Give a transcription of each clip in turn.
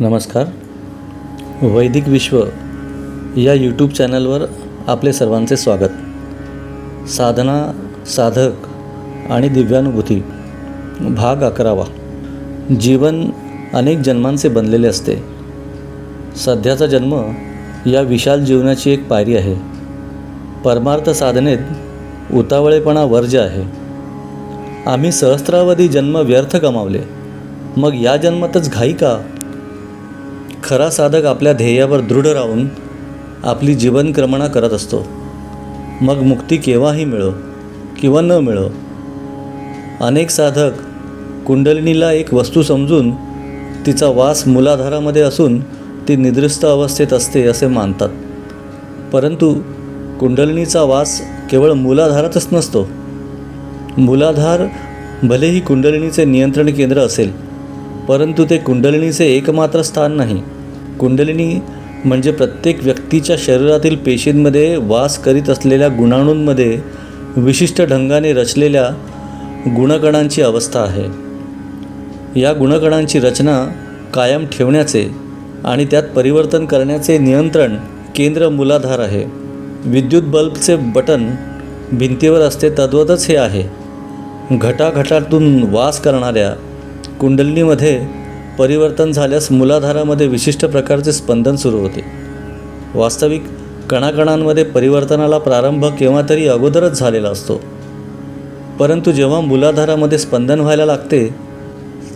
नमस्कार. वैदिक विश्व या यूट्यूब चॅनलवर आपले सर्वांचे स्वागत. साधना साधक आणि दिव्यानुभूती भाग अकरावा. जीवन अनेक जन्मांचे बनलेले असते. सध्याचा जन्म या विशाल जीवनाची एक पायरी आहे. परमार्थ साधनेत उतावळेपणा वर्ज्य आहे. आम्ही सहस्रावधी जन्म व्यर्थ गमावले. मग या जन्मातच घाई का? खरा साधक आपल्या ध्येयावर दृढ राहून आपली जीवनक्रमणा करत असतो. मग मुक्ती केव्हाही मिळो किंवा न मिळो. अनेक साधक कुंडलिनीला एक वस्तू समजून तिचा वास मूलाधारामध्ये असून ती निद्रिस्त अवस्थेत असते असे मानतात. परंतु कुंडलिनीचा वास केवळ मूलाधारातच नसतो. मूलाधार भलेही कुंडलिनीचे नियंत्रण केंद्र असेल परंतु ते कुंडलिनीचे एकमात्र स्थान नाही. कुंडलिनी म्हणजे प्रत्येक व्यक्तीच्या शरीरातील पेशींमध्ये वास करीत असलेल्या गुणाणूंमध्ये विशिष्ट ढंगाने रचलेल्या गुणकणांची अवस्था आहे. या गुणकणांची रचना कायम ठेवण्याचे आणि त्यात परिवर्तन करण्याचे नियंत्रण केंद्र मूलाधार आहे. विद्युत बल्बचे बटन भिंतीवर असते तद्वतच हे आहे. घटाघटातून वास करणाऱ्या कुंडलिनीमध्ये परिवर्तन झाल्यास मूलाधारामध्ये विशिष्ट प्रकारचे स्पंदन सुरू होते. वास्तविक कणाकणांमध्ये परिवर्तनाला प्रारंभ केव्हा तरी अगोदरच झालेला असतो. परंतु जेव्हा मूलाधारामध्ये स्पंदन व्हायला लागते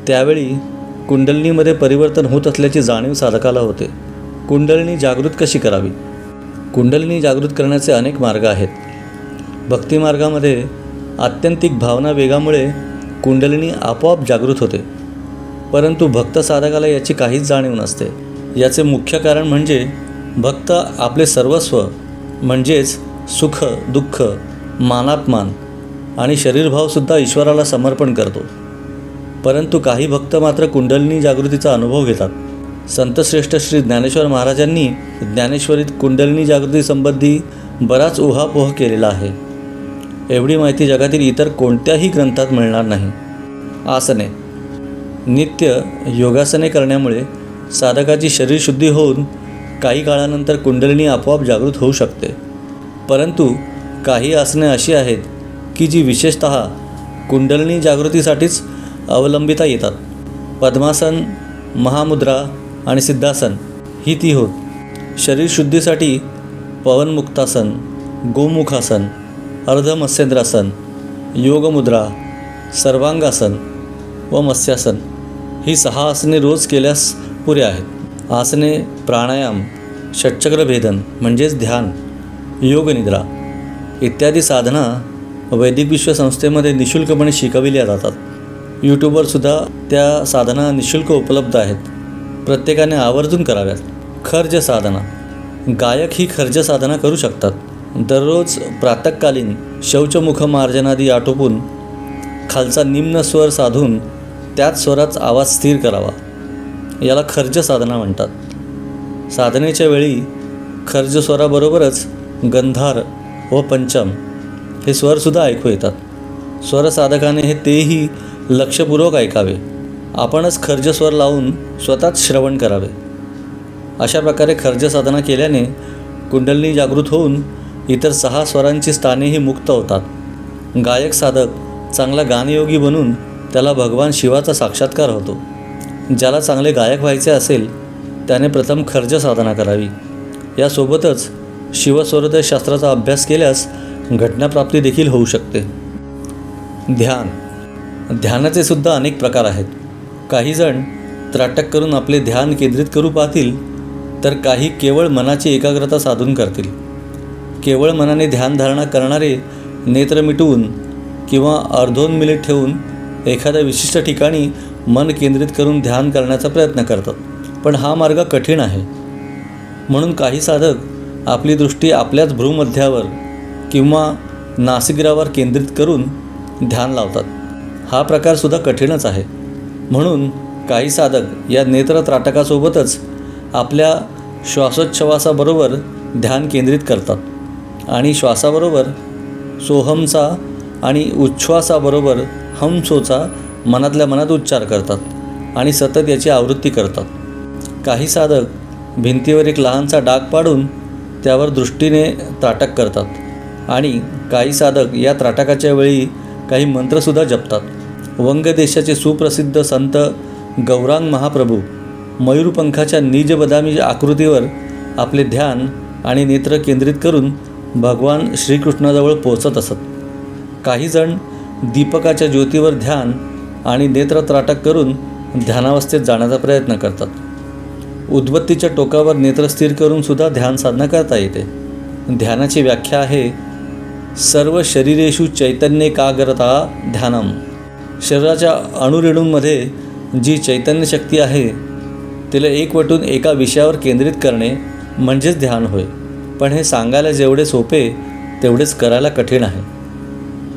त्यावेळी कुंडलनीमध्ये परिवर्तन होत असल्याची जाणीव साधकाला होते. कुंडलनी जागृत कशी करावी? कुंडलिनी जागृत करण्याचे अनेक मार्ग आहेत. भक्तिमार्गामध्ये आत्यंतिक भावना वेगामुळे कुंडलिनी आपोआप जागृत होते. परंतु भक्त साधकाला याची काहीच जाणीव नसते. याचे मुख्य कारण म्हणजे भक्त आपले सर्वस्व म्हणजेच सुख दुःख मानात्मान आणि शरीरभावसुद्धा ईश्वराला समर्पण करतो. परंतु काही भक्त मात्र कुंडलिनी जागृतीचा अनुभव घेतात. संतश्रेष्ठ श्री ज्ञानेश्वर महाराजांनी ज्ञानेश्वरीत कुंडलिनी जागृतीसंबंधी बराच उहापोह केलेला आहे. एवढी माहिती जगातील इतर कोणत्याही ग्रंथात मिळणार नाही. आसने नित्य योगासने करण्यामुळे साधकाची शरीरशुद्धी होऊन काही काळानंतर कुंडलिनी आपोआप जागृत होऊ शकते. परंतु काही आसने अशी आहेत की जी विशेषत कुंडलिनी जागृतीसाठीच अवलंबिता येतात. पद्मासन महामुद्रा आणि सिद्धासन ही ती होत. शरीरशुद्धीसाठी पवनमुक्तासन गोमुखासन अर्धमत्स्येंद्रासन योगमुद्रा सर्वांगासन व मत्स्यासन ही सहा आसने रोज केल्यास पुरे आहेत. आसने प्राणायाम षटचक्रभेदन म्हणजेच ध्यान योगनिद्रा इत्यादी साधना वैदिक विश्व संस्थेमध्ये निशुल्कपणे शिकविल्या जातात. यूट्यूबवरसुद्धा त्या साधना निशुल्क उपलब्ध आहेत. प्रत्येकाने आवर्जून कराव्यात. खर्ज साधना. गायक ही खर्ज साधना करू शकतात. दररोज प्रातःकालीन शौचमुख मार्जनादी आटोपून खालचा निम्न स्वर साधून त्याच स्वरात आवाज स्थिर करावा. याला खर्ज साधना म्हणतात. साधनेच्या वेळी खर्ज स्वराबरोबरच गंधार व पंचम हे स्वरसुद्धा ऐकू येतात. स्वरसाधकाने हे तेही लक्षपूर्वक ऐकावे. आपणच खर्ज स्वर लावून स्वतःच श्रवण करावे. अशा प्रकारे खर्ज साधना केल्याने कुंडलनी जागृत होऊन इतर सहा स्वरांची स्थानेही मुक्त होतात. गायक साधक चांगला गानयोगी बनून त्याला भगवान शिवाचा साक्षात्कार होतो. ज्याला चांगले गायक व्हायचे असेल त्याने प्रथम खर्ज साधना करावी. यासोबतच शिवस्वरदयशास्त्राचा अभ्यास केल्यास घटनाप्राप्ती देखील होऊ शकते. ध्यान. ध्यानाचे सुद्धा अनेक प्रकार आहेत. काहीजण त्राटक करून आपले ध्यान केंद्रित करू पाहतील तर काही केवळ मनाची एकाग्रता साधून करतील. केवळ मनाने ध्यानधारणा करणारे नेत्र मिटवून किंवा अर्धोन मिनिट ठेवून एखाद्या विशिष्ट ठिकाणी मन केंद्रित करून ध्यान करण्याचा प्रयत्न करतात पण हा मार्ग कठीण आहे. म्हणून काही साधक आपली दृष्टी आपल्याच भ्रूमध्यावर किंवा नासिग्रावर केंद्रित करून ध्यान लावतात. हा प्रकारसुद्धा कठीणच आहे. म्हणून काही साधक या नेत्र त्राटकासोबतच आपल्या श्वासोच्छवासाबरोबर ध्यान केंद्रित करतात आणि श्वासाबरोबर सोहमचा आणि उच्छ्वासाबरोबर हमसोचा मनातल्या मनात उच्चार करतात आणि सतत याची आवृत्ती करतात. काही साधक भिंतीवर एक लहानसा डाग पाडून त्यावर दृष्टीने त्राटक करतात आणि काही साधक या त्राटकाच्या वेळी काही मंत्रसुद्धा जपतात. वंग देशाचे सुप्रसिद्ध संत गौरांग महाप्रभू मयूरपंखाच्या निज बदामी आकृतीवर आपले ध्यान आणि नेत्र केंद्रित करून भगवान श्रीकृष्णाजवळ पोचत असत. काही जण दीपकाच्या ज्योतीवर ध्यान आणि नेत्र त्राटक करून ध्यानावस्थेत जाण्याचा प्रयत्न करतात. उद्बत्तीच्या टोकावर नेत्र स्थिर करून सुद्धा ध्यान साधना करता येते. ध्यानाची व्याख्या आहे सर्व शरीरेषु चैतन्य कागरता ध्यानम? शरीराच्या अणुरेणूंमध्ये जी चैतन्य शक्ती आहे तिला एकवटून एका विषयावर केंद्रित करणे म्हणजेच ध्यान होय. पण हे सांगायला जेवढे सोपे तेवढेच करायला कठीण आहे.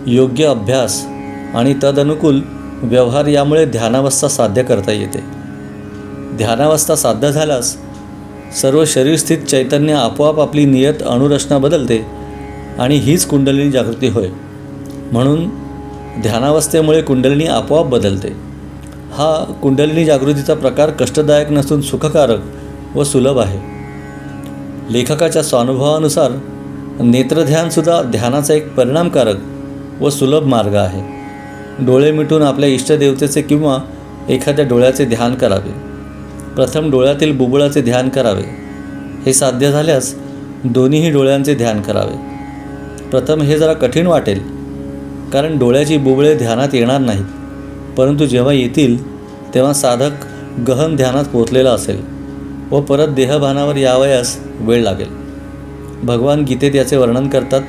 योग्य अभ्यास आणि तदनुकूल व्यवहार यामुळे ध्यानावस्था साध्य करता येते. ध्यानावस्था साध्य झाल्यास सर्व शरीरस्थित चैतन्य आपोआप आपली नियत अणुरचना बदलते आणि हीच कुंडलिनी जागृती होय. म्हणून ध्यानावस्थेमुळे कुंडलिनी आपोआप बदलते. हा कुंडलिनी जागृतीचा प्रकार कष्टदायक नसून सुखकारक व सुलभ आहे. लेखकाच्या स्वानुभवानुसार नेत्रध्यानसुद्धा ध्यानाचा एक परिणामकारक व सुलभ मार्ग आहे. डोळे मिटून आपल्या इष्टदेवतेचे किंवा एखाद्या डोळ्याचे ध्यान करावे. प्रथम डोळ्यातील बुबुळाचे ध्यान करावे. हे साध्य झाल्यास दोन्हीही डोळ्यांचे ध्यान करावे. प्रथम हे जरा कठीण वाटेल कारण डोळ्याची बुबळे ध्यानात येणार नाहीत. परंतु जेव्हा येतील तेव्हा साधक गहन ध्यानात पोचलेला असेल व परत देहभानावर यावयास वेळ लागेल. भगवान गीतेत याचे वर्णन करतात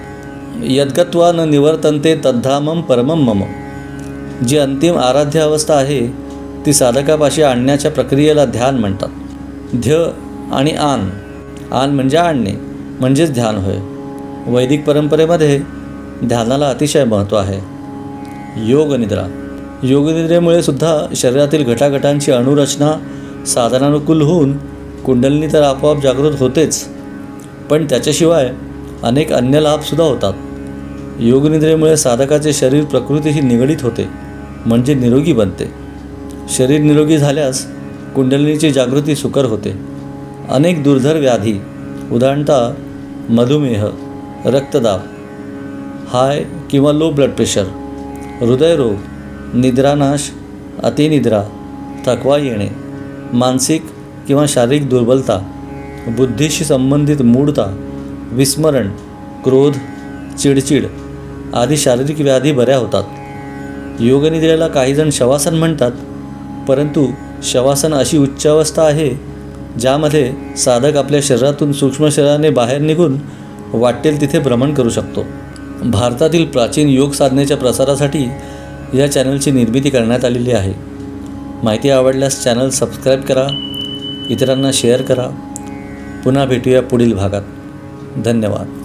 यद्गत्वा न निवर्तन्ते तद्धामम परमम मम। जी अंतिम आराध्य अवस्था आहे ती साधकापाशी आणण्याच्या प्रक्रियेला ध्यान म्हणतात। ध्य आणि आन। आन म्हणजे आणणे म्हणजेच ध्यान होय। वैदिक परंपरेमध्ये ध्यानाला अतिशय महत्त्व आहे। योगनिद्रा योगनिद्रेमुळे सुद्धा शरीरातील घटाघटांची अणुरचना साधनानुकूल होऊन कुंडलनी तर आपोआप जागृत होतेच पण त्याच्याशिवाय अनेक अन्य लाभसुद्धा होतात। योगनिद्रेमुळे साधकाचे शरीर प्रकृतीशी निगडीत होते म्हणजे निरोगी बनते. शरीर निरोगी झाल्यास कुंडलिनीची जागृती सुकर होते. अनेक दुर्धर व्याधी उदाहरणतः मधुमेह रक्तदाब हाय किंवा लो ब्लड प्रेशर हृदयरोग निद्रानाश अतिनिद्रा थकवा येणे मानसिक किंवा शारीरिक दुर्बलता बुद्धीशी संबंधित मूढता विस्मरण क्रोध चिडचिड आदी शारीरिक व्याधी बऱ्या होतात. योगनिद्रेला काहीजण शवासन म्हणतात परंतु शवासन अशी उच्चावस्था आहे ज्यामध्ये साधक आपल्या शरीरातून सूक्ष्म शरीराने बाहेर निघून वाटेल तिथे भ्रमण करू शकतो. भारतातील प्राचीन योग साधनेच्या प्रसारासाठी या चॅनलची निर्मिती करण्यात आलेली आहे. माहिती आवडल्यास चॅनल सबस्क्राईब करा इतरांना शेअर करा. पुन्हा भेटूया पुढील भागात. धन्यवाद.